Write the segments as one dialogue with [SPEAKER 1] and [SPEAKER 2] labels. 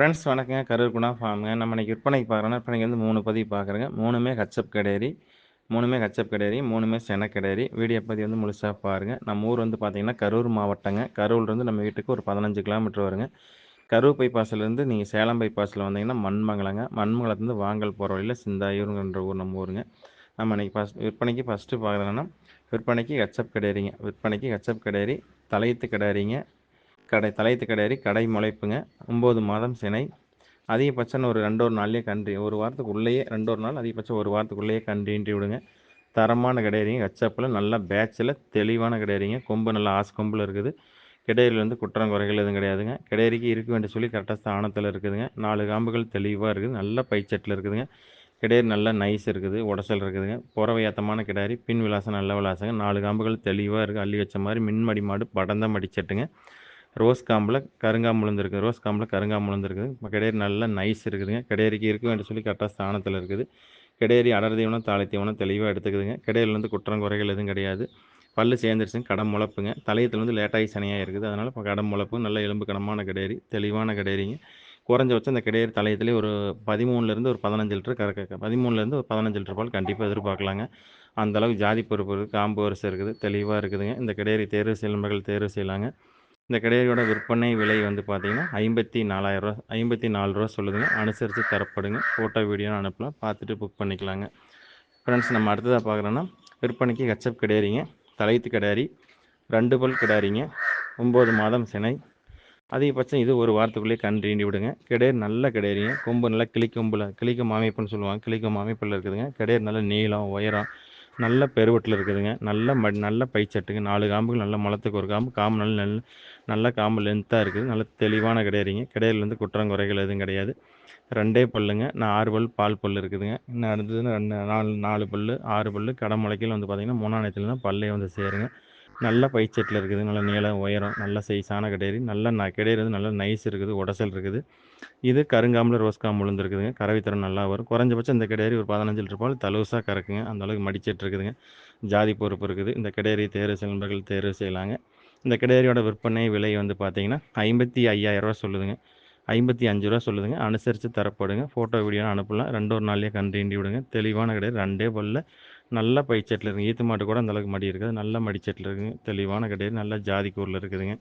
[SPEAKER 1] Friends வணக்கங்க. கரூர் குணா ஃபார்முங்க நம்ம இன்றைக்கி விற்பனைக்கு பார்க்குறோன்னா விற்பனைக்கு வந்து மூணு பதிவு பார்க்குறேங்க. மூணுமே ஹச்சப் கடேரி மூணுமே ஹச்சப் கடேரி மூணுமே சென வீடியோ பதிவு வந்து முழுசாக பாருங்கள் நம்ம ஊர் வந்து பார்த்திங்கன்னா கரூர் மாவட்டங்க. கரூர்லேருந்து நம்ம வீட்டுக்கு ஒரு பதினஞ்சு கிலோமீட்டர் வருங்க. கரூர் பைபாஸ்லேருந்து நீங்கள் சேலம் பைபாஸில் வந்தீங்கன்னா மண்மங்கலங்க. மண்மங்கலத்துலேருந்து வாங்கல் போகிற வழியில் சிந்தாயூருங்கிற ஊர் நம்ம ஊருங்க. நம்ம இன்றைக்கி ஃபஸ்ட் விற்பனைக்கு ஃபஸ்ட்டு பார்க்குறோன்னா விற்பனைக்கு ஹச்சப் கடேரிங்க விற்பனைக்கு ஹச்சப் கடேரி தலையத்து கடாரிங்க கடை தலையத்து கடையறி கடை முளைப்புங்க. ஒம்பது மாதம் சினை. அதிகபட்சம் ஒரு ரெண்டு ஒரு நாள்லேயே கன்றி. ஒரு வாரத்துக்கு உள்ளேயே ரெண்டு ஒரு நாள் அதிகபட்சம் ஒரு வாரத்துக்குள்ளேயே கன்றின்றி விடுங்க. தரமான கிடையாதுங்க கச்சப்பில் நல்லா பேட்சில் தெளிவான கிடையாதுங்க கொம்பு நல்லா ஆசு கொம்பில் இருக்குது. கிடையில் வந்து குற்றம் குறைகள் எதுவும் கிடையாதுங்க. கிடையறிக்கு இருக்க வேண்டிய சொல்லி கரெக்டாக ஸ்தானத்தில் இருக்குதுங்க. நாலு காம்புகள் தெளிவாக இருக்குது. நல்ல பைச்சட்டில் இருக்குதுங்க. கிடையாது நல்லா நைஸ் இருக்குது. உடசல் இருக்குதுங்க. புறவை ஏத்தமான கிடாரி பின் விலாசம் நல்ல விலாசங்க. நாலு காம்புகள் தெளிவாக இருக்குது அள்ளி வச்ச மாதிரி மின்மடி மாடு படந்த மடிச்சட்டுங்க ரோஸ் காம்பில் கருங்காம்புலந்து இருக்குது ரோஸ் காம்பில் கருங்காம்புலந்து இருக்குது இப்போ கிடையாது நல்லா நைஸ் இருக்குதுங்க. கிடையறிக்கு இருக்க என்று சொல்லி கரெக்டாக ஸ்தானத்தில் இருக்குது. கிடையறி அடர் தீவனம் தாளை தீவனம் தெளிவாக எடுத்துக்குதுங்க. கிடையிலேருந்து குற்றம் குறைகள் எதுவும் கிடையாது. பல்லு சேர்ந்துருச்சுங்க. கடம் முளப்புங்க. தலையத்தில் வந்து லேட்டாகி சனியாக இருக்குது. அதனால் இப்போ கடம் முளப்பு நல்ல எலும்பு கடமான கிடையறி தெளிவான கிடையறிங்க குறைஞ்சபட்சம் இந்த கிடையாது தலையத்துலேயே ஒரு பதிமூணுலேருந்து ஒரு பதினஞ்சு லிட்டர் கறக்க பதிமூணுலேருந்து ஒரு பதினஞ்சு லிட்டர் பால் கண்டிப்பாக எதிர்பார்க்கலாங்க. அந்தளவுக்கு ஜாதி பொறுப்பு இருக்குது காம்பு வரிசை இருக்குது. தெளிவாக இருக்குதுங்க. இந்த கிடையறி தேர்வு செயல்முறைகள் தேர்வு செய்யலாங்க. இந்த கடையோட விற்பனை விலை வந்து பார்த்தீங்கன்னா ஐம்பத்தி நாலாயிரரூவா ஐம்பத்தி நாலு ரூபா சொல்லுதுங்க. அனுசரித்து தரப்படுங்க. ஃபோட்டோ வீடியோ அனுப்பலாம். பார்த்துட்டு புக் பண்ணிக்கலாங்க. ஃப்ரெண்ட்ஸ் நம்ம அடுத்ததாக பார்க்குறோன்னா விற்பனைக்கு கச்சப் கிடையாரிங்க தலைத்து கிடாரி ரெண்டு பல் கிடாரிங்க ஒம்பது மாதம் சினை. அதிகபட்சம் இது ஒரு வாரத்துக்குள்ளேயே கண் ரீண்டி விடுங்க. கிடையர் நல்ல கிடையாரிங்க கொம்பு நல்லா கிளிக்கொம்பில் கிளிக்கும் அமைப்புன்னு சொல்லுவாங்க. கிளிக்கும் அமைப்பில் இருக்குதுங்க. கிடையர் நல்ல நீளம் உயரம் நல்ல பெருவட்டில் இருக்குதுங்க. நல்ல ம நல்ல பைச்சட்டுங்க நாலு காம்புகள் நல்ல மலத்துக்கு ஒரு காம்பு. காம்பு நல்ல நல்ல நல்ல காம்பு லென்த்தாக இருக்குது. நல்ல தெளிவான கிடையாதுங்க கிடையிலேருந்து குற்றம் குறைகள் எதுவும் கிடையாது. ரெண்டே பல்லுங்க. நான் ஆறு பல் பால் பல் இருக்குதுங்க. இன்னும் அடுத்தது ரெண்டு நாலு நாலு பல் ஆறு பல் கடை முளைக்கல் வந்து பார்த்திங்கன்னா மூணாம் தான் பல்லே வந்து சேருங்க. நல்ல பைச்செட்டில் இருக்குது. நல்ல நீளம் உயரம் நல்ல சைஸான கிடையாது நல்ல ந கிடையிறது நல்ல நைஸ் இருக்குது. உடசல் இருக்குது. இது கருங்காம்பில் ரோஸ் காம்பு விழுந்துருக்குதுங்க. கறவைத்தரம் நல்லா வரும். குறைஞ்சபட்சம் இந்த கிடையாரி ஒரு பதினஞ்சு லிட்டர் பால் தலுசாக கறக்குங்க. அந்தளவுக்கு மடிச்சிட்டு இருக்குதுங்க. ஜாதி பொறுப்பு இருக்குது. இந்த கிடையாரி தேர்வு செயல்முறைகள் தேர்வு செய்யலாங்க. இந்த கிடையாரியோட விற்பனை விலை வந்து பார்த்தீங்கன்னா ஐம்பத்தி ஐயாயிரரூவா சொல்லுதுங்க. ஐம்பத்தி அஞ்சு ரூபா சொல்லுதுங்க. அனுசரித்து தரப்படுங்க. ஃபோட்டோ வீடியோ அனுப்பலாம். ரெண்டு ஒரு நாள்லேயே கண்டீண்டி விடுங்க தெளிவான கிடையாது ரெண்டே பல்ல நல்ல பைச்சட்டில் இருக்குது ஈத்து மாட்டு கூட அந்தளவுக்கு மடி இருக்காது. நல்ல மடிச்சட்டில் இருக்குங்க. தெளிவான கிடையாது நல்ல ஜாதி கூரில் இருக்குதுங்க.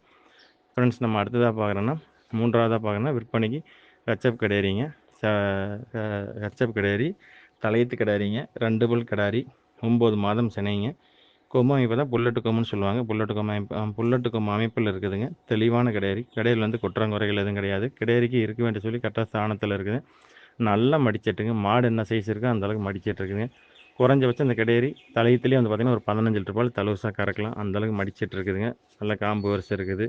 [SPEAKER 1] ஃப்ரெண்ட்ஸ் நம்ம அடுத்ததாக பார்க்குறோன்னா மூன்றாவதாக பார்க்குறோன்னா விற்பனைக்கு கச்சப் கிடையாரிங்க கச்சப் கிடையாரி தலையத்து கிடாரிங்க ரெண்டு பல் கிடாரி ஒம்பது மாதம் சினைங்க. கொம்பு அமைப்பு தான் புல்லட்டு கொம்புன்னு சொல்லுவாங்க. புல்லட்டு கொம்பு அமைப்பு புல்லட்டு கொம்பு அமைப்பில் இருக்குதுங்க. தெளிவான கிடையாரி கிடையில் வந்து குற்றங்குறைகள் எதுவும் கிடையாது. கிடையாரிக்கு இருக்க வேண்டிய சொல்லி கரெக்டாக ஸ்தானத்தில் இருக்குது நல்லா மடிச்சிட்டுங்க மாடு என்ன சைஸ் இருக்கோ அந்தளவுக்கு மடிச்சிட்டு இருக்குதுங்க. குறைஞ்சபட்சம் இந்த கடையேறி தலையத்துலேயே வந்து பார்த்திங்கன்னா ஒரு பதினஞ்சு லிட்டர் பால் தலவுசாக கறக்கலாம். அந்தளவுக்கு மடிச்சிட்டு இருக்குதுங்க நல்ல காம்பு வரிசை இருக்குது.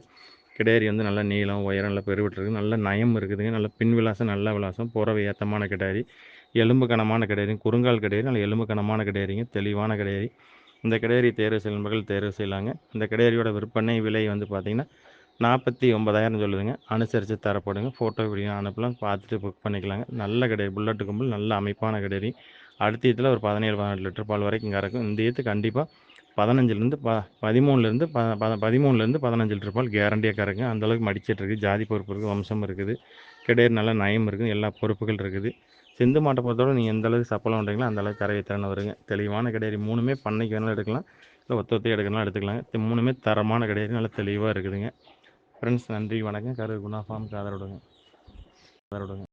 [SPEAKER 1] கிடேரி வந்து நல்ல நீளம் உயரம் நல்லா பெருவிட்டுருக்கு. நல்ல நயம் இருக்குதுங்க. நல்ல பின் விலாசம் நல்ல விலாசம் புறவை ஏத்தமான கிடாரி எலும்பு கனமான கிடாரி குறுங்கால் கிடாரி நல்ல எலும்பு கனமான கிடாரிங்க தெளிவான கிடாரி இந்த கிடேரி தேர்வு செய்யும் மக்கள் தேர்வு செய்யலாங்க. இந்த கிடேரியோட விற்பனை விலை வந்து பார்த்திங்கன்னா நாற்பத்தி ஒன்பதாயிரம் சொல்லுதுங்க. அனுசரித்து தரப்படுங்க. ஃபோட்டோ வீடியோ அனுப்பலாம். பார்த்துட்டு புக் பண்ணிக்கலாங்க. நல்ல கிடையாது புல்லட்டு கும்பல் நல்ல அமைப்பான கிடேரி அடுத்த ஈத்தில் ஒரு பதினேழு பதினெட்டு லிட்டர் பால் வரைக்கும் கறக்கும். இந்த ஈத்து கண்டிப்பாக பதினஞ்சுலேருந்து ப பதிமூணுலேருந்து ப ப பதிமூணுலேருந்து பதினஞ்சு லிட்டர் பால் கேரண்டியாக கறக்கும். அந்தளவுக்கு மடிச்சிட்டு இருக்குது. ஜாதி பொறுப்பு இருக்குது வம்சம் இருக்குது. கிடையாது நல்ல நயம் இருக்குது. எல்லா பொறுப்புகள் இருக்குது. சிந்து மாட்டை பொறுத்தவரை நீங்கள் எந்த அளவுக்கு சப்பளம் பண்ணுறீங்களோ அந்த அளவுக்கு கறவை திறன் வருங்க. தெளிவான கிடையாது மூணுமே பண்ணைக்கு வேணாலும் எடுக்கலாம். இல்லை ஒத்த ஒத்தையும் எடுக்கலாம் எடுத்துக்கலாம் மூணுமே தரமான கிடையாது நல்லா தெளிவாக இருக்குதுங்க. ஃப்ரெண்ட்ஸ் நன்றி வணக்கம். கரு குணா ஃபார்ம் காதரோடுங்க காதரோடுங்க